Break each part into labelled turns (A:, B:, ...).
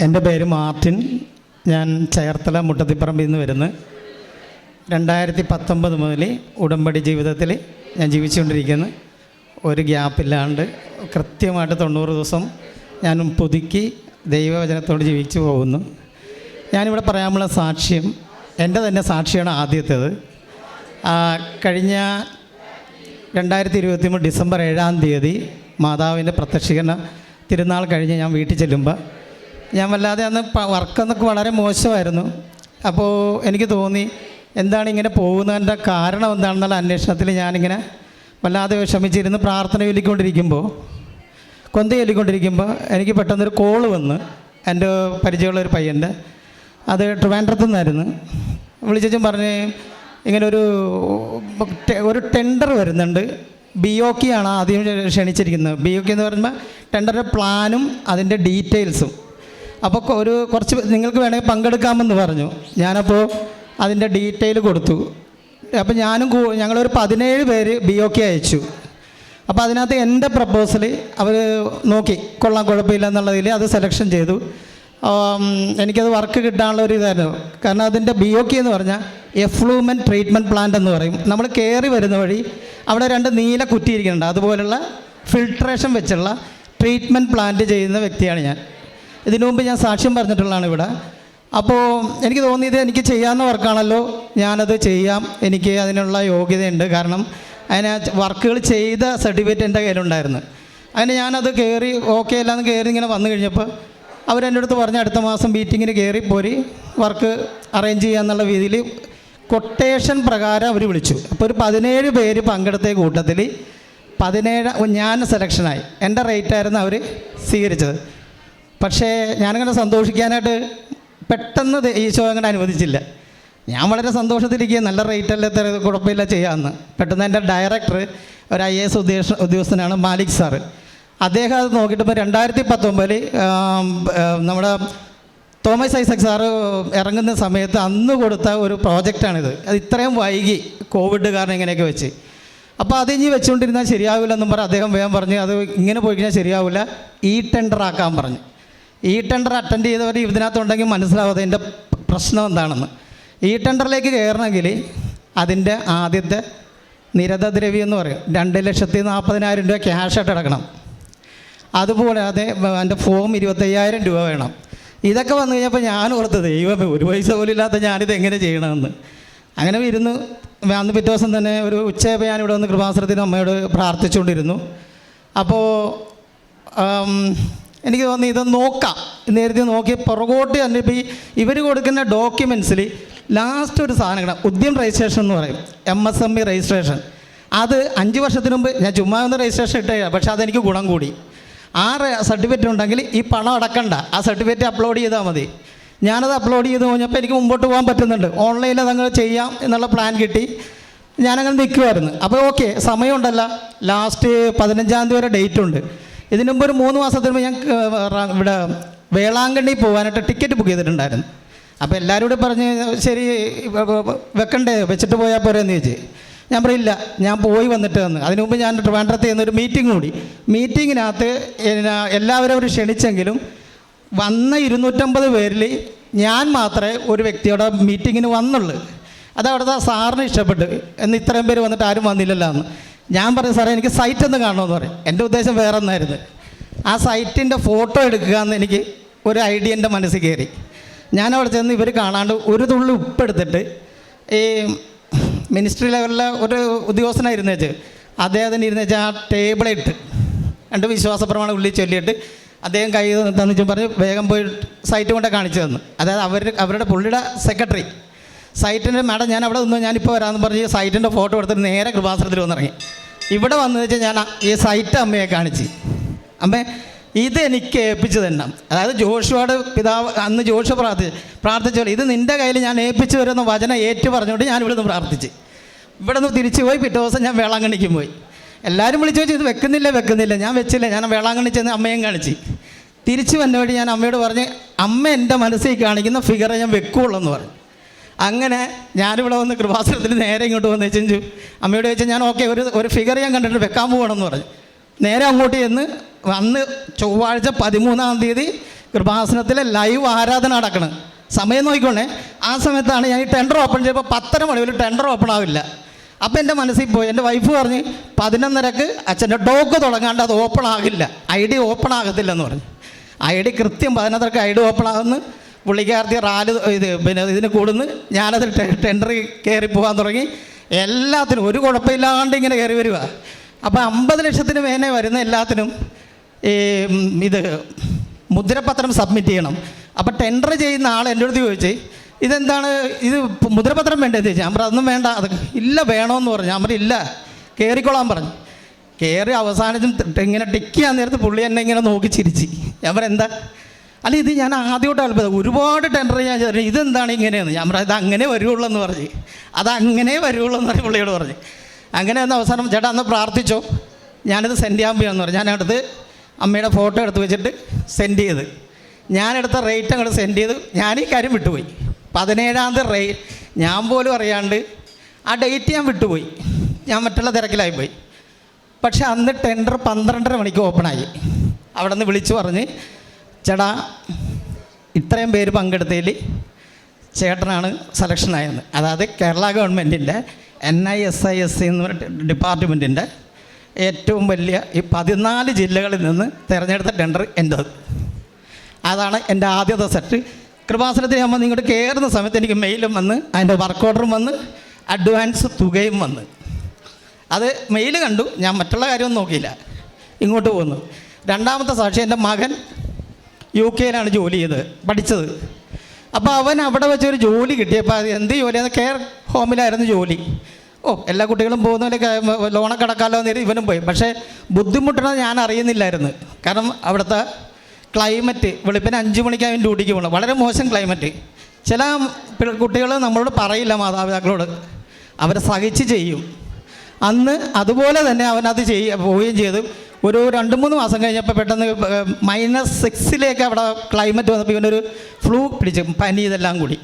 A: എന്റെ പേര് മാർട്ടിൻ. ഞാൻ ചേർത്തല മുട്ടത്തിപ്പറമ്പിൽ നിന്ന് വരുന്നു. രണ്ടായിരത്തി പത്തൊമ്പത് മുതൽ ഉടമ്പടി ജീവിതത്തിൽ ഞാൻ ജീവിച്ചുകൊണ്ടിരിക്കുന്നു. ഒരു ഗ്യാപ്പില്ലാണ്ട് കൃത്യമായിട്ട് തൊണ്ണൂറ് ദിവസം ഞാൻ പുതുക്കി ദൈവവചനത്തോട് ജീവിച്ചു പോകുന്നു. ഞാനിവിടെ പറയാനുള്ള സാക്ഷ്യം എന്റെ തന്നെ സാക്ഷിയാണ് ആദ്യത്തേത്. കഴിഞ്ഞ രണ്ടായിരത്തി ഇരുപത്തി മൂന്ന് ഡിസംബർ ഏഴാം തീയതി മാതാവിന്റെ പ്രത്യക്ഷീകരണ തിരുനാൾ കഴിഞ്ഞ് ഞാൻ വീട്ടിൽ ചെല്ലുമ്പോൾ ഞാൻ വല്ലാതെ അന്ന് വർക്കെന്നൊക്കെ വളരെ മോശമായിരുന്നു. അപ്പോൾ എനിക്ക് തോന്നി എന്താണ് ഇങ്ങനെ പോകുന്നതിന്റെ കാരണം എന്താണെന്നുള്ള അന്വേഷണത്തിൽ ഞാനിങ്ങനെ വല്ലാതെ വിഷമിച്ചിരുന്ന് പ്രാർത്ഥന ചൊല്ലിക്കൊണ്ടിരിക്കുമ്പോൾ. കൊന്ത ചൊല്ലിക്കൊണ്ടിരിക്കുമ്പോൾ എനിക്ക് പെട്ടെന്നൊരു കോൾ വന്ന് എന്റെ പരിചയമുള്ള ഒരു പയ്യന്റെ അത് ട്രിവാൻഡ്രത്തു നിന്നായിരുന്നു. വിളിച്ചും പറഞ്ഞ് ഇങ്ങനെ ഒരു ഒരു ടെൻഡർ വരുന്നുണ്ട്. ബി ഒ കെ ആണ് ആദ്യം ക്ഷണിച്ചിരിക്കുന്നത്. ബി ഒ കെ എന്ന് പറയുമ്പോൾ ടെൻഡറിന്റെ പ്ലാനും അതിന്റെ ഡീറ്റെയിൽസും അപ്പോൾ ഒരു കുറച്ച് നിങ്ങൾക്ക് വേണമെങ്കിൽ പങ്കെടുക്കാമെന്ന് പറഞ്ഞു. ഞാനപ്പോൾ അതിന്റെ ഡീറ്റെയിൽ കൊടുത്തു. അപ്പോൾ ഞാനും ഞങ്ങളൊരു പതിനേഴ് പേര് ബി ഒ കെ അയച്ചു. അപ്പോൾ അതിനകത്ത് എന്റെ പ്രപ്പോസൽ അവർ നോക്കി. കൊള്ളാം കുഴപ്പമില്ല എന്നുള്ളതിൽ അത് സെലക്ഷൻ ചെയ്തു. എനിക്കത് വർക്ക് കിട്ടാനുള്ള ഒരു ഇതായിരുന്നു. കാരണം അതിന്റെ ബി ഒ കെ എന്ന് പറഞ്ഞാൽ എഫ്ലൂമെന്റ് ട്രീറ്റ്മെന്റ് പ്ലാന്റ് എന്ന് പറയും. നമ്മൾ കയറി വരുന്ന വഴി അവിടെ രണ്ട് നീല കുറ്റിയിരിക്കുന്നുണ്ട്. അതുപോലുള്ള ഫിൽട്രേഷൻ വെച്ചുള്ള ട്രീറ്റ്മെന്റ് പ്ലാന്റ് ചെയ്യുന്ന വ്യക്തിയാണ് ഞാൻ. ഇതിനു മുമ്പ് ഞാൻ സാക്ഷ്യം പറഞ്ഞിട്ടുള്ളതാണ് ഇവിടെ. അപ്പോൾ എനിക്ക് തോന്നിയത് എനിക്ക് ചെയ്യാവുന്ന വർക്കാണല്ലോ ഞാനത് ചെയ്യാം എനിക്ക് അതിനുള്ള യോഗ്യതയുണ്ട്. കാരണം അതിന് വർക്കുകൾ ചെയ്ത സർട്ടിഫിക്കറ്റ് എന്റെ കയ്യിലുണ്ടായിരുന്നു. അതിന് ഞാനത് കയറി ഓക്കെ അല്ലാന്ന് കയറി ഇങ്ങനെ വന്നു കഴിഞ്ഞപ്പോൾ അവരെന്റെ അടുത്ത് പറഞ്ഞ അടുത്ത മാസം മീറ്റിങ്ങിന് കയറി പോരി വർക്ക് അറേഞ്ച് ചെയ്യാന്നുള്ള രീതിയിൽ കൊട്ടേഷൻ പ്രകാരം അവർ വിളിച്ചു. അപ്പോൾ ഒരു പതിനേഴ് പേര് പങ്കെടുത്ത കൂട്ടത്തിൽ പതിനേഴ് ഞാൻ സെലക്ഷനായി എന്റെ റേറ്റായിരുന്നു അവർ സ്വീകരിച്ചത്. പക്ഷേ ഞാനങ്ങനെ സന്തോഷിക്കാനായിട്ട് പെട്ടെന്ന് ഈശോ അങ്ങനെ അനുവദിച്ചില്ല. ഞാൻ വളരെ സന്തോഷത്തിലിരിക്കുക നല്ല റേറ്റ് അല്ല തര കുഴപ്പമില്ല ചെയ്യാമെന്ന് പെട്ടെന്ന് എന്റെ ഡയറക്ടർ ഒരു ഐ എ എസ് ഉദ്യോഗ ഉദ്യോഗസ്ഥനാണ് മാലിക് സാറ് അദ്ദേഹം അത് നോക്കിയിട്ട് ഇപ്പോൾ രണ്ടായിരത്തി പത്തൊമ്പതിൽ നമ്മുടെ തോമസ് ഐസക് സാറ് ഇറങ്ങുന്ന സമയത്ത് അന്ന് കൊടുത്ത ഒരു പ്രോജക്റ്റാണിത് അത് ഇത്രയും വൈകി കോവിഡ് കാരണം ഇങ്ങനെയൊക്കെ വെച്ച്. അപ്പോൾ അത് ഇനി വെച്ചുകൊണ്ടിരുന്നാൽ ശരിയാവില്ലെന്നും പറഞ്ഞ് അദ്ദേഹം വേഗം പറഞ്ഞ് അത് ഇങ്ങനെ പോയി കഴിഞ്ഞാൽ ശരിയാവില്ല. ഈ ടെൻഡർ ആക്കാൻ പറഞ്ഞു. ഈ ടെൻഡർ അറ്റൻഡ് ചെയ്തവർ ഇതിനകത്തുണ്ടെങ്കിൽ മനസ്സിലാവാതെ എന്റെ പ്രശ്നം എന്താണെന്ന്. ഈ ടെൻഡറിലേക്ക് കയറണമെങ്കിൽ അതിന്റെ ആദ്യത്തെ നിരതദ്രവ്യം എന്ന് പറയും. രണ്ട് ലക്ഷത്തി നാൽപ്പതിനായിരം രൂപ ക്യാഷായിട്ട് അടക്കണം. അതുപോലെ അതെ എന്റെ ഫോം ഇരുപത്തയ്യായിരം രൂപ വേണം. ഇതൊക്കെ വന്നു കഴിഞ്ഞപ്പോൾ ഞാൻ ഓർത്തത് ദൈവമേ ഒരു പൈസ പോലും ഇല്ലാത്ത ഞാനിത് എങ്ങനെ ചെയ്യണമെന്ന്? അങ്ങനെ ഇരുന്ന് അന്ന് പിറ്റേ ദിവസം തന്നെ ഒരു ഉച്ചയപ്പോൾ ഇവിടെ വന്ന് കൃപാസനത്തിന് അമ്മയോട് പ്രാർത്ഥിച്ചുകൊണ്ടിരുന്നു. അപ്പോൾ എനിക്ക് തോന്നി ഇത് നോക്കാം. നേരത്തെ നോക്കി പുറകോട്ട് ഇപ്പോൾ ഈ ഇവർ കൊടുക്കുന്ന ഡോക്യുമെൻസിൽ ലാസ്റ്റ് ഒരു സാധനം കിടാം ഉദ്യം രജിസ്ട്രേഷൻ എന്ന് പറയും. M S M E registration അത് അഞ്ച് വർഷത്തിന് മുമ്പ് ഞാൻ ചുമ്മാ ഒന്ന് രജിസ്ട്രേഷൻ ഇട്ടേ പക്ഷേ അതെനിക്ക് ഗുണം കൂടി. ആ സർട്ടിഫിക്കറ്റ് ഉണ്ടെങ്കിൽ ഈ പണം അടക്കണ്ട. ആ സർട്ടിഫിക്കറ്റ് അപ്ലോഡ് ചെയ്താൽ മതി. ഞാനത് അപ്ലോഡ് ചെയ്ത് കഴിഞ്ഞപ്പോൾ എനിക്ക് മുമ്പോട്ട് പോകാൻ പറ്റുന്നുണ്ട്. ഓൺലൈനിൽ അതങ്ങ് ചെയ്യാം എന്നുള്ള പ്ലാൻ കിട്ടി. ഞാനങ്ങനെ നിൽക്കുമായിരുന്നു അപ്പോൾ ഓക്കെ സമയമുണ്ടല്ല. ലാസ്റ്റ് പതിനഞ്ചാം തീയതി വരെ ഡേറ്റ് ഉണ്ട്. ഇതിനു മുമ്പ് ഒരു മൂന്ന് മാസത്തിന് മുമ്പ് ഞാൻ ഇവിടെ വേളാങ്കണ്ണി പോകാനായിട്ട് ടിക്കറ്റ് ബുക്ക് ചെയ്തിട്ടുണ്ടായിരുന്നു. അപ്പോൾ എല്ലാവരും കൂടെ പറഞ്ഞ് ശരി വെക്കണ്ടേ വെച്ചിട്ട് പോയാൽ പോരെന്ന് ചോദിച്ചു. ഞാൻ പറയില്ല ഞാൻ പോയി വന്നിട്ട് വന്ന്. അതിനു മുമ്പ് ഞാൻ ട്രിവാൻഡ്രത്ത് ചെയ്യുന്നൊരു മീറ്റിംഗ് കൂടി. മീറ്റിങ്ങിനകത്ത് എല്ലാവരും അവർ ക്ഷണിച്ചെങ്കിലും വന്ന ഇരുന്നൂറ്റമ്പത് പേരിൽ ഞാൻ മാത്രമേ ഒരു വ്യക്തിയുടെ മീറ്റിങ്ങിന് വന്നുള്ളൂ. അത് അവിടുത്തെ സാറിന് ഇഷ്ടപ്പെട്ടു എന്ന് ഇത്രയും പേര് വന്നിട്ട് ആരും വന്നില്ലല്ലോ എന്ന്. ഞാൻ പറഞ്ഞു സാറേ എനിക്ക് സൈറ്റ് ഒന്ന് കാണണമെന്ന് പറയും. എന്റെ ഉദ്ദേശം വേറെ ഒന്നായിരുന്നു. ആ സൈറ്റിന്റെ ഫോട്ടോ എടുക്കുക എന്ന് എനിക്ക് ഒരു ഐഡിയ എന്റെ മനസ്സിൽ കയറി. ഞാൻ അവിടെ ചെന്ന് ഇവർ കാണാണ്ട് ഒരു തുള്ളി ഉപ്പെടുത്തിട്ട് ഈ മിനിസ്ട്രി ലെവലിലെ ഒരു ഉദ്യോഗസ്ഥനായിരുന്നു വെച്ച് അദ്ദേഹത്തിന് ഇരുന്ന് വെച്ചാൽ ആ ടേബിളിട്ട് രണ്ട് വിശ്വാസപ്രമാണം ഉള്ളിൽ ചൊല്ലിയിട്ട് അദ്ദേഹം കൈ തന്നിച്ച് പറഞ്ഞ് വേഗം പോയി സൈറ്റ് കൊണ്ട് കാണിച്ചു തന്നു. അതായത് അവർ അവരുടെ പുള്ളിയുടെ സെക്രട്ടറി സൈറ്റിന്റെ മാഡം ഞാൻ അവിടെ നിന്ന് ഞാനിപ്പോൾ വരാമെന്ന് പറഞ്ഞ് സൈറ്റിന്റെ ഫോട്ടോ എടുത്തിട്ട് നേരെ കൃപാസനത്തിൽ വന്നിറങ്ങി. ഇവിടെ വന്നു വെച്ചാൽ ഞാൻ ഈ സൈറ്റ് അമ്മയെ കാണിച്ച്. അമ്മേ ഇത് എനിക്ക് ഏൽപ്പിച്ചു തന്നെ അതായത് ജോഷുവാട് പിതാവ് അന്ന് ജോഷു പ്രാർത്ഥിച്ചു പ്രാർത്ഥിച്ചോളൂ ഇത് നിന്റെ കയ്യിൽ ഞാൻ ഏൽപ്പിച്ചു വരുന്ന വചനം ഏറ്റു പറഞ്ഞുകൊണ്ട് ഞാൻ ഇവിടുന്ന് പ്രാർത്ഥിച്ച്. ഇവിടെ നിന്ന് തിരിച്ചു പോയി പിറ്റേ ദിവസം ഞാൻ വേളാങ്കണ്ണിക്കും പോയി. എല്ലാവരും വിളിച്ചു വെച്ച് ഇത് വെക്കുന്നില്ല വെക്കുന്നില്ല? ഞാൻ വെച്ചില്ല ഞാൻ വേളാങ്കണ്ണി ചെന്ന് അമ്മയും കാണിച്ച്. തിരിച്ചു വന്ന വഴി ഞാൻ അമ്മയോട് പറഞ്ഞ് അമ്മ എന്റെ മനസ്സിൽ കാണിക്കുന്ന ഫിഗറെ ഞാൻ വെക്കുള്ളൂ എന്ന് പറഞ്ഞു. അങ്ങനെ ഞാനിവിടെ വന്ന് കൃപാസനത്തിൽ നേരെ ഇങ്ങോട്ട് വന്ന് ചെഞ്ചു അമ്മയോട് ചോദിച്ചാൽ ഞാൻ ഓക്കെ ഒരു ഒരു ഫിഗർ ഞാൻ കണ്ടിട്ട് വെക്കാൻ പോകണമെന്ന് പറഞ്ഞു. നേരെ അങ്ങോട്ട് ചെന്ന് അന്ന് ചൊവ്വാഴ്ച പതിമൂന്നാം തീയതി കൃപാസനത്തിലെ ലൈവ് ആരാധന നടക്കണം. സമയം നോക്കിക്കോണേ. ആ സമയത്താണ് ഞാൻ ഈ ടെൻഡർ ഓപ്പൺ ചെയ്യുമ്പോൾ പത്തര മണി വരെ ടെൻഡർ ഓപ്പൺ ആവില്ല. അപ്പോൾ എന്റെ മനസ്സിൽ പോയി. എന്റെ വൈഫ് പറഞ്ഞ് പതിനൊന്നരക്ക് അച്ഛന്റെ ഡോക്ക് തുടങ്ങാണ്ട് അത് ഓപ്പൺ ആകില്ല. ഐ ഡി ഓപ്പൺ ആകത്തില്ലെന്ന് പറഞ്ഞു. ഐ ഡി കൃത്യം പതിനൊന്നരക്ക് ഐ ഡി ഓപ്പൺ ആകുന്നു. പുള്ളിക്കാർത്തി റാൽ ഇത് പിന്നെ ഇതിന് കൂടുന്നു ഞാനത് ടെൻഡർ കയറി പോകാൻ തുടങ്ങി. എല്ലാത്തിനും ഒരു കുഴപ്പമില്ലാണ്ട് ഇങ്ങനെ കയറി വരിക അപ്പോൾ അമ്പത് ലക്ഷത്തിന് മേനെ വരുന്ന എല്ലാത്തിനും ഈ ഇത് മുദ്രപത്രം സബ്മിറ്റ് ചെയ്യണം. അപ്പോൾ ടെൻഡർ ചെയ്യുന്ന ആൾ എന്റെ അടുത്ത് ചോദിച്ച് ഇതെന്താണ്? ഇത് മുദ്രപത്രം വേണ്ടേ? ചോദിച്ചു. ഞാൻ പറഞ്ഞു അതൊന്നും വേണ്ട. അത് ഇല്ല വേണമെന്ന് പറഞ്ഞു. ഞാൻ പറഞ്ഞു ഇല്ല. കയറിക്കോളാൻ പറഞ്ഞു. കയറി അവസാനിച്ചും ഇങ്ങനെ ടിക്ക് നേരത്തെ പുള്ളി എന്നെ ഇങ്ങനെ നോക്കി ചിരിച്ച്. ഞാൻ പറഞ്ഞു എന്താ? അല്ല ഇത് ഞാൻ ആദ്യമായിട്ട് അത്ഭുതം ഒരുപാട് ടെൻഡർ ഞാൻ ചോദിച്ചു ഇതെന്താണ് ഇങ്ങനെയെന്ന്? ഞാൻ പറഞ്ഞു ഇത് അങ്ങനെ വരുള്ളൂ എന്ന് പറഞ്ഞ്. അത് അങ്ങനെ വരുള്ളൂ എന്ന് പറഞ്ഞ് പുള്ളിയോട് പറഞ്ഞ്. അങ്ങനെ ഒന്ന് അവസാനം ചേട്ടാ അന്ന് പ്രാർത്ഥിച്ചോ. ഞാനിത് സെൻഡ് ചെയ്യാൻ പോയാന്ന് പറഞ്ഞു. ഞാനടുത്ത് അമ്മയുടെ ഫോട്ടോ എടുത്ത് വെച്ചിട്ട് സെൻഡ് ചെയ്ത്. ഞാനെടുത്ത റേറ്റ് അങ്ങോട്ട് സെൻഡ് ചെയ്ത് ഞാൻ ഈ കാര്യം വിട്ടുപോയി. പതിനേഴാം തീയതി റേ ഞാൻ പോലും അറിയാണ്ട് ആ ഡേറ്റ് ഞാൻ വിട്ടുപോയി. ഞാൻ മറ്റുള്ള തിരക്കിലായിപ്പോയി പക്ഷെ അന്ന് ടെൻഡർ പന്ത്രണ്ടര മണിക്ക് ഓപ്പണായി അവിടെ നിന്ന് വിളിച്ചു പറഞ്ഞ് ചേട്ടാ ഇത്രയും പേര് പങ്കെടുത്തതിൽ ചേട്ടനാണ് സെലക്ഷൻ ആയത്. അതായത് കേരള ഗവൺമെന്റിന്റെ N I S I S C എന്ന് പറഞ്ഞ ഡിപ്പാർട്ട്മെന്റിന്റെ ഏറ്റവും വലിയ ഈ പതിനാല് ജില്ലകളിൽ നിന്ന് തിരഞ്ഞെടുത്ത ടെൻഡർ എന്റെത് അതാണ് എന്റെ ആദ്യത്തെ സെറ്റ് കൃപാസനത്തിന് നമ്മൾ നിങ്ങോട്ട് കയറുന്ന സമയത്ത് എനിക്ക് മെയിലും വന്ന് അതിന്റെ വർക്ക് ഓർഡറും വന്ന് അഡ്വാൻസ് തുകയും വന്ന്. അത് മെയിൽ കണ്ടു ഞാൻ മറ്റുള്ള കാര്യമൊന്നും നോക്കിയില്ല. ഇങ്ങോട്ട് പോന്നു. രണ്ടാമത്തെ സാക്ഷി എന്റെ മകൻ യു കെയിലാണ് ജോലി ചെയ്ത് പഠിച്ചത്. അപ്പോൾ അവൻ അവിടെ വെച്ചൊരു ജോലി കിട്ടിയപ്പോൾ അത് എന്ത് ജോലിയാണ് കെയർ ഹോമിലായിരുന്നു ജോലി. ഓ എല്ലാ കുട്ടികളും പോകുന്നതിലൊക്കെ ലോണൊക്കെ അടക്കാമല്ലോ എന്ന് ഇവനും പോയി. പക്ഷേ ബുദ്ധിമുട്ടണത് ഞാൻ അറിയുന്നില്ലായിരുന്നു. കാരണം അവിടുത്തെ ക്ലൈമറ്റ് വെളുപ്പിന് അഞ്ച് മണിക്ക് അവൻ ഡ്യൂട്ടിക്ക് പോകണം വളരെ മോശം ക്ലൈമറ്റ്. ചില കുട്ടികൾ നമ്മളോട് പറയില്ല മാതാപിതാക്കളോട്. അവരെ സഹിച്ച് ചെയ്യും. അന്ന് അതുപോലെ തന്നെ അവനത് ചെയ്യ പോവുകയും ചെയ്തു. ഒരു രണ്ട് മൂന്ന് മാസം കഴിഞ്ഞപ്പോൾ പെട്ടെന്ന് മൈനസ് സിക്സിലേക്ക് അവിടെ ക്ലൈമറ്റ് വന്നപ്പോൾ ഇവനൊരു ഫ്ലൂ പിടിച്ചു പനി ഇതെല്ലാം കൂടി.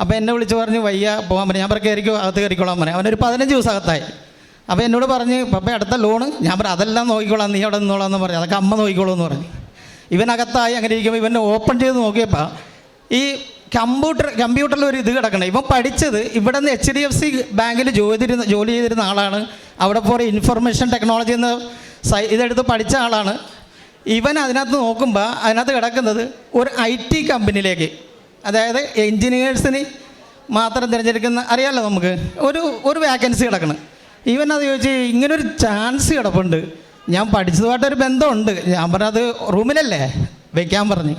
A: അപ്പോൾ എന്നെ വിളിച്ച് പറഞ്ഞ് വയ്യ പോകാൻ പറഞ്ഞു ഞാൻ പറഞ്ഞു കയറിക്കോ അകത്ത് കയറിക്കോളാൻ പറഞ്ഞു. അവനൊരു പതിനഞ്ച് ദിവസം അകത്തായി. അപ്പോൾ എന്നോട് പറഞ്ഞ് പപ്പ അടുത്ത ലോണ് ഞാൻ പറഞ്ഞു അതെല്ലാം നോക്കിക്കോളാം നീ അവിടെ നിന്നോളാം എന്ന് പറഞ്ഞു. അതൊക്കെ അമ്മ നോക്കിക്കോളൂ എന്ന് പറഞ്ഞു. ഇവനകത്തായി അങ്ങനെ ഇരിക്കുമ്പോൾ ഇവനെ ഓപ്പൺ ചെയ്ത് നോക്കിയപ്പോൾ ഈ കമ്പ്യൂട്ടർ കമ്പ്യൂട്ടറിൽ ഒരു ഇത് കിടക്കണം. ഇവൻ പഠിച്ചത് ഇവിടെ നിന്ന് എച്ച് ഡി എഫ് സി ബാങ്കിൽ ജോലി ജോലി ചെയ്തിരുന്ന ആളാണ്. അവിടെ പോലെ ഇൻഫർമേഷൻ ടെക്നോളജി എന്ന് സൈ ഇതെടുത്ത് പഠിച്ച ആളാണ്. ഇവൻ അതിനകത്ത് നോക്കുമ്പോൾ അതിനകത്ത് കിടക്കുന്നത് ഒരു ഐ ടി കമ്പനിയിലേക്ക് അതായത് എൻജിനീയേഴ്സിന് മാത്രം തിരഞ്ഞെടുക്കുന്ന അറിയാമല്ലോ നമുക്ക്? ഒരു ഒരു വേക്കൻസി കിടക്കണം. ഇവൻ അത് ചോദിച്ച് ഇങ്ങനൊരു ചാൻസ് കിടപ്പുണ്ട്. ഞാൻ പഠിച്ചതുമായിട്ടൊരു ബന്ധമുണ്ട്. ഞാൻ പറഞ്ഞത് റൂമിലല്ലേ വെക്കാൻ പറഞ്ഞ്.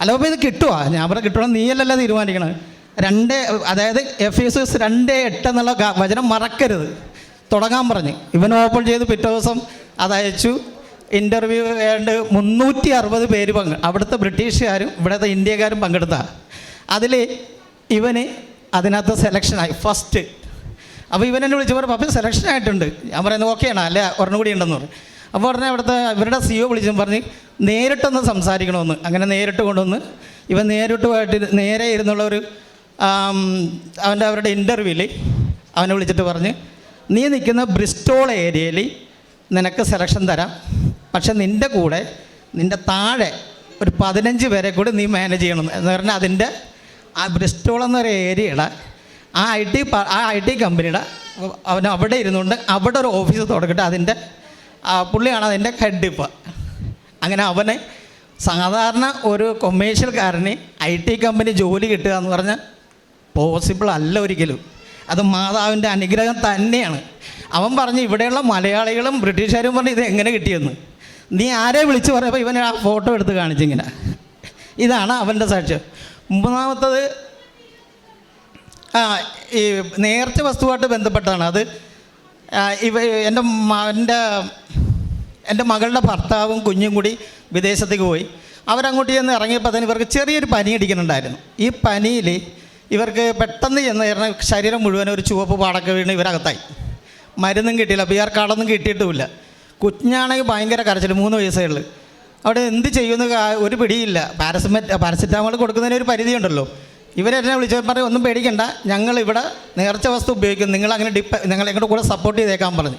A: അല്ല അപ്പോൾ ഇത് കിട്ടുമോ ഞാൻ പറഞ്ഞ കിട്ടണം. നീയല്ലല്ല തീരുമാനിക്കണം രണ്ട് അതായത് എഫ് എസ് എസ് രണ്ട് എട്ട് എന്നുള്ള വചനം മറക്കരുത്. തുടങ്ങാൻ പറഞ്ഞ്. ഇവൻ ഓപ്പൺ ചെയ്ത് പിറ്റേ ദിവസം അതയച്ചു ഇന്റർവ്യൂ ഏണ്ട് മുന്നൂറ്റി അറുപത് പേര് പങ്ക് അവിടുത്തെ ബ്രിട്ടീഷുകാരും ഇവിടുത്തെ ഇന്ത്യക്കാരും പങ്കെടുത്ത. അതിൽ ഇവന് അതിനകത്ത് സെലക്ഷനായി ഫസ്റ്റ് അപ്പോൾ ഇവൻ എന്നെ വിളിച്ച് പറഞ്ഞു അപ്പം സെലക്ഷൻ ആയിട്ടുണ്ട്. ഞാൻ പറയുന്നത് ഓക്കെയാണ് അല്ല? ഒരെണ്ണം കൂടി ഉണ്ടെന്ന് പറഞ്ഞു. അപ്പോൾ ഉടനെ അവിടുത്തെ ഇവരുടെ സി ഒ വിളിച്ചു പറഞ്ഞ് നേരിട്ടൊന്ന് സംസാരിക്കണമെന്ന്. അങ്ങനെ നേരിട്ട് കൊണ്ടുവന്ന് ഇവൻ നേരിട്ടുമായിട്ട് നേരെ ഇരുന്നുള്ള ഒരു അവന്റെ അവരുടെ ഇന്റർവ്യൂവിൽ അവനെ വിളിച്ചിട്ട് പറഞ്ഞ് നീ നിൽക്കുന്ന ബ്രിസ്റ്റോൾ ഏരിയയിൽ നിനക്ക് സെലക്ഷൻ തരാം. പക്ഷെ നിന്റെ കൂടെ നിന്റെ താഴെ ഒരു പതിനഞ്ച് പേരെ കൂടി നീ മാനേജ് ചെയ്യണം. എന്ന് പറഞ്ഞാൽ അതിന്റെ ആ ബ്രിസ്റ്റോൾ എന്നൊരു ഏരിയയുടെ ആ ഐ ടി ആ ഐ ടി കമ്പനിയുടെ അവൻ അവിടെ ഇരുന്നുകൊണ്ട് അവിടെ ഒരു ഓഫീസ് തുടങ്ങിയിട്ട് അതിന്റെ പുള്ളിയാണ് അതിന്റെ ഹെഡ് ഇപ്പം. അങ്ങനെ അവനെ സാധാരണ ഒരു കൊമേഴ്ഷ്യൽക്കാരന് ഐ ടി കമ്പനി ജോലി കിട്ടുക എന്ന് പറഞ്ഞാൽ പോസിബിൾ അല്ല ഒരിക്കലും. അത് മാതാവിന്റെ അനുഗ്രഹം തന്നെയാണ്. അവൻ പറഞ്ഞു ഇവിടെയുള്ള മലയാളികളും ബ്രിട്ടീഷുകാരും പറഞ്ഞു ഇത് എങ്ങനെ കിട്ടിയെന്ന്. നീ ആരെ വിളിച്ച് പറയുമ്പോൾ ഇവനെ ആ ഫോട്ടോ എടുത്ത് കാണിച്ചിങ്ങനെ ഇതാണ് അവന്റെ സാക്ഷ്യം. മൂന്നാമത്തത് ആ ഈ നേർച്ച വസ്തുവായിട്ട് ബന്ധപ്പെട്ടാണ് അത് ഇവ എന്റെ എന്റെ എന്റെ മകളുടെ ഭർത്താവും കുഞ്ഞും കൂടി വിദേശത്തേക്ക് പോയി. അവരങ്ങോട്ട് ചെന്ന് ഇറങ്ങിയപ്പോൾ തന്നെ ഇവർക്ക് ചെറിയൊരു പനി അടിക്കുന്നുണ്ടായിരുന്നു. ഈ പനിയിൽ ഇവർക്ക് പെട്ടെന്ന് ചെന്ന് ഇറങ്ങി ശരീരം മുഴുവൻ ഒരു ചുവപ്പ് പാടൊക്കെ വീണ് ഇവരകത്തായി. മരുന്നും കിട്ടിയില്ല ബി ആർ കാർഡൊന്നും കിട്ടിയിട്ടുമില്ല. കുഞ്ഞാണെങ്കിൽ ഭയങ്കര കരച്ചിൽ മൂന്ന് വയസ്സേ ഉള്ളു. അവിടെ എന്ത് ചെയ്യുമെന്ന് ഒരു പിടിയില്ല. പാരസമെറ്റ് പാരസെറ്റാമോൾ കൊടുക്കുന്നതിന് ഒരു പരിധിയുണ്ടല്ലോ. ഇവരെന്നെ വിളിച്ച് പറഞ്ഞു ഒന്നും പേടിക്കണ്ട. ഞങ്ങൾ ഇവിടെ നേർച്ച വസ്തു ഉപയോഗിക്കും നിങ്ങൾ അങ്ങനെ ഡിപ്പ ഞങ്ങൾ ഞങ്ങളുടെ കൂടെ സപ്പോർട്ട് ചെയ്തേക്കാൻ പറഞ്ഞു.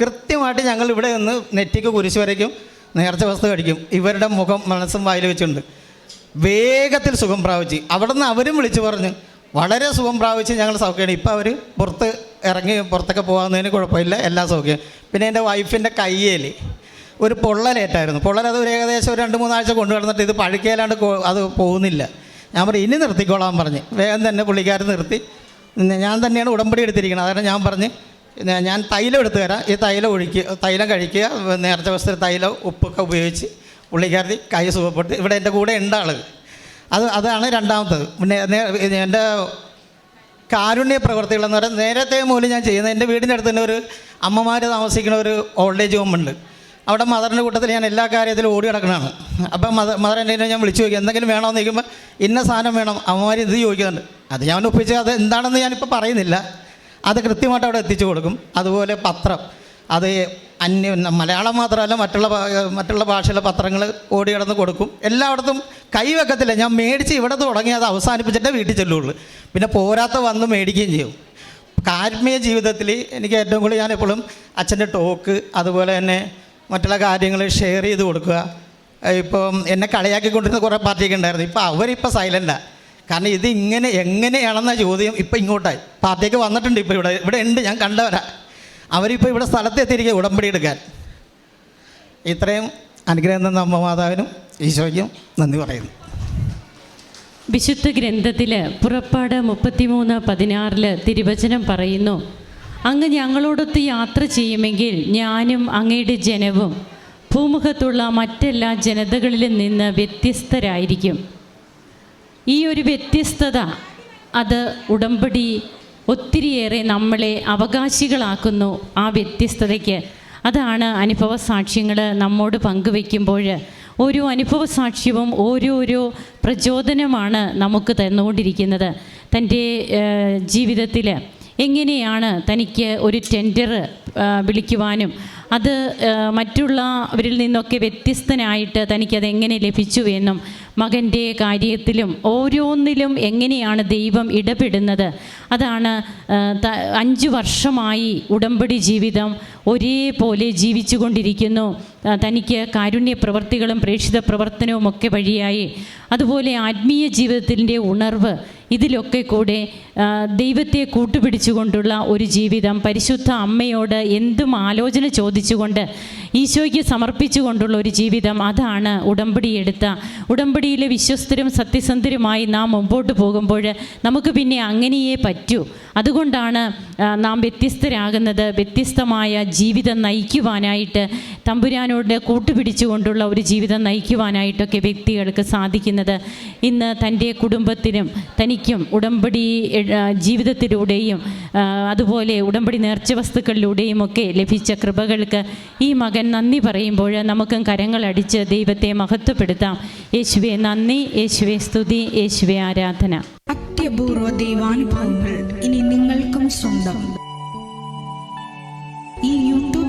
A: കൃത്യമായിട്ട് ഞങ്ങൾ ഇവിടെ നിന്ന് നെറ്റിക്ക് കുരിശ് വരയ്ക്കും നേർച്ച വസ്തു കഴിക്കും ഇവരുടെ മുഖം മനസ്സും വായിൽ വെച്ചുണ്ട് വേഗത്തിൽ സുഖം പ്രാപിച്ച്. അവിടെ നിന്ന് അവരും വിളിച്ചു പറഞ്ഞു വളരെ സുഖം പ്രാപിച്ച് ഞങ്ങൾ സൗഖ്യമാണ് ഇപ്പോൾ അവർ പുറത്ത് ഇറങ്ങി പുറത്തൊക്കെ പോകാവുന്നതിന് കുഴപ്പമില്ല എല്ലാം സൗഖ്യം. പിന്നെ എന്റെ വൈഫിന്റെ കയ്യേൽ ഒരു പൊള്ളലേറ്റായിരുന്നു. പൊള്ളൽ അത് ഒരു ഏകദേശം ഒരു രണ്ട് മൂന്നാഴ്ച കൊണ്ടു കിടന്നിട്ട് ഇത് പഴുക്കേലാണ്ട് അത് പോകുന്നില്ല. ഞാൻ പറഞ്ഞു ഇനി നിർത്തിക്കോളാൻ പറഞ്ഞ്. വേഗം തന്നെ പുള്ളിക്കാരൻ നിർത്തി. ഞാൻ തന്നെയാണ് ഉടമ്പടി എടുത്തിരിക്കുന്നത്. അതുകൊണ്ട് ഞാൻ പറഞ്ഞ് ഞാൻ- തൈലം എടുത്തു തരാം. ഈ തൈലം ഒഴിക്കുക തൈലം കഴിക്കുക. നേരത്തെ വസ്ത്ര തൈലം ഉപ്പൊക്കെ ഉപയോഗിച്ച് പുള്ളിക്കാരത്തി കൈ സുഖപ്പെട്ട് ഇവിടെ എന്റെ കൂടെ ഉണ്ട് ആൾ അത് അതാണ് രണ്ടാമത്തത്. പിന്നെ എന്റെ കാരുണ്യ പ്രവർത്തികളെന്ന് പറയുന്നത് നേരത്തെ മൂലം ഞാൻ ചെയ്യുന്നത്. എന്റെ വീടിന്റെ അടുത്ത് തന്നെ ഒരു അമ്മമാർ താമസിക്കുന്ന ഒരു ഓൾഡ് ഏജ് ഹോം ഉണ്ട് അവിടെ മദറിന്റെ കൂട്ടത്തിൽ ഞാൻ എല്ലാ കാര്യത്തിലും ഓടി കിടക്കണതാണ് അപ്പം മദർ മദർ എന്നെ ഞാൻ വിളിച്ചു ചോദിക്കും എന്തെങ്കിലും വേണമെന്ന് ചോദിക്കുമ്പോൾ ഇന്ന സാധനം വേണം. അമ്മമാർ ഇത് ചോദിക്കുന്നുണ്ട് അത് ഞാൻ ഒപ്പിച്ച് അത് എന്താണെന്ന് ഞാനിപ്പോൾ പറയുന്നില്ല. അത് കൃത്യമായിട്ട് അവിടെ എത്തിച്ചു കൊടുക്കും. അതുപോലെ പത്രം. അത് അന്യ മലയാളം മാത്രമല്ല മറ്റുള്ള മറ്റുള്ള ഭാഷയിലെ പത്രങ്ങൾ ഓടി കിടന്ന് കൊടുക്കും. എല്ലായിടത്തും കൈവെക്കത്തില്ല ഞാൻ മേടിച്ച് ഇവിടെ തുടങ്ങി അത് അവസാനിപ്പിച്ചിട്ടേ വീട്ടിൽ ചെല്ലുള്ളൂ. പിന്നെ പോരാത്ത വന്ന് മേടിക്കുകയും ചെയ്യും. കാരുണ്യ ജീവിതത്തിൽ എനിക്ക് ഏറ്റവും കൂടുതൽ ഞാൻ എപ്പോഴും അച്ഛന്റെ ടോക്ക് അതുപോലെ തന്നെ മറ്റുള്ള കാര്യങ്ങൾ ഷെയർ ചെയ്ത് കൊടുക്കുക. ഇപ്പം എന്നെ കളിയാക്കിക്കൊണ്ടിരുന്ന കുറേ പാർട്ടിയൊക്കെ ഉണ്ടായിരുന്നു. ഇപ്പോൾ അവരിപ്പോൾ സൈലന്റാണ് കാരണം ഇത് ഇങ്ങനെ എങ്ങനെയാണെന്ന ചോദ്യം ഇപ്പോൾ ഇങ്ങോട്ടായി. പാർട്ടിയൊക്കെ വന്നിട്ടുണ്ട് ഇപ്പോൾ ഇവിടെ. ഇവിടെ ഉണ്ട് ഞാൻ കണ്ടവരാ. അവരിപ്പോൾ ഇവിടെ സ്ഥലത്തെത്തിയിരിക്കുക ഉടമ്പടി എടുക്കാൻ. ഇത്രയും അനുഗ്രഹം തന്ന അമ്മ മാതാവിനും ഈശോയ്ക്കും നന്ദി പറയുന്നു.
B: വിശുദ്ധ ഗ്രന്ഥത്തിൽ പുറപ്പാട് മുപ്പത്തിമൂന്ന് പതിനാറിൽ തിരുവചനം പറയുന്നു. അങ്ങ് ഞങ്ങളോടൊത്ത് യാത്ര ചെയ്യുമെങ്കിൽ ഞാനും അങ്ങയുടെ ജനവും ഭൂമുഖത്തുള്ള മറ്റെല്ലാ ജനതകളിലും നിന്ന് വ്യത്യസ്തരായിരിക്കും. ഈ ഒരു വ്യത്യസ്തത അത് ഉടമ്പടി ഒത്തിരിയേറെ നമ്മളെ അവകാശികളാക്കുന്നു ആ വ്യത്യസ്തതയ്ക്ക്. അതാണ് അനുഭവ സാക്ഷ്യങ്ങൾ നമ്മോട് പങ്കുവെക്കുമ്പോൾ ഓരോ അനുഭവ സാക്ഷ്യവും ഓരോരോ പ്രചോദനമാണ് നമുക്ക് തന്നുകൊണ്ടിരിക്കുന്നത്. തന്റെ ജീവിതത്തിൽ എങ്ങനെയാണ് തനിക്ക് ഒരു ടെൻഡർ വിളിക്കുവാനും? അത് മറ്റുള്ളവരിൽ നിന്നൊക്കെ വ്യത്യസ്തനായിട്ട് തനിക്കത് എങ്ങനെ ലഭിച്ചു എന്നും മകന്റെ കാര്യത്തിലും ഓരോന്നിലും എങ്ങനെയാണ് ദൈവം ഇടപെടുന്നത്? അതാണ് അഞ്ച് വർഷമായി ഉടമ്പടി ജീവിതം ഒരേപോലെ ജീവിച്ചു കൊണ്ടിരിക്കുന്നു തനിക്ക് കാരുണ്യ പ്രവർത്തികളും പ്രേക്ഷിത പ്രവർത്തനവും ഒക്കെ വഴിയായി. അതുപോലെ ആത്മീയ ജീവിതത്തിന്റെ ഉണർവ് ഇതിലൊക്കെ കൂടെ ദൈവത്തെ കൂട്ടുപിടിച്ചുകൊണ്ടുള്ള ഒരു ജീവിതം പരിശുദ്ധ അമ്മയോട് എന്തും ആലോചന ചോദിച്ചുകൊണ്ട് ഈശോയ്ക്ക് സമർപ്പിച്ചുകൊണ്ടുള്ള ഒരു ജീവിതം അതാണ് ഉടമ്പടി എടുത്ത ഉടമ്പടിയിലെ വിശ്വസ്തരും സത്യസന്ധരുമായി നാം മുമ്പോട്ട് പോകുമ്പോൾ നമുക്ക് പിന്നെ അങ്ങനെയേ പറ്റൂ. അതുകൊണ്ടാണ് നാം വ്യത്യസ്തരാകുന്നത് വ്യത്യസ്തമായ ജീവിതം നയിക്കുവാനായിട്ട് തമ്പുരാനോട് കൂട്ടുപിടിച്ചുകൊണ്ടുള്ള ഒരു ജീവിതം നയിക്കുവാനായിട്ടൊക്കെ വ്യക്തികൾക്ക് സാധിക്കുന്നത് ഇന്ന് തന്റെ കുടുംബത്തിനും തനിക്കും ഉടമ്പടി ജീവിതത്തിലൂടെയും അതുപോലെ ഉടമ്പടി നേർച്ച വസ്തുക്കളിലൂടെയും ഒക്കെ ലഭിച്ച കൃപകൾക്ക് ഈ മകൻ നന്ദി പറയുമ്പോൾ നമുക്കും കരങ്ങളടിച്ച് ദൈവത്തെ മഹത്വപ്പെടുത്താം. യേശുവെ നന്ദി യേശുവെ സ്തുതി യേശുവെ ആരാധന.
C: അത്യപൂർവ ദൈവാനുഭവങ്ങൾ ഇനി നിങ്ങൾക്കും സ്വന്തം.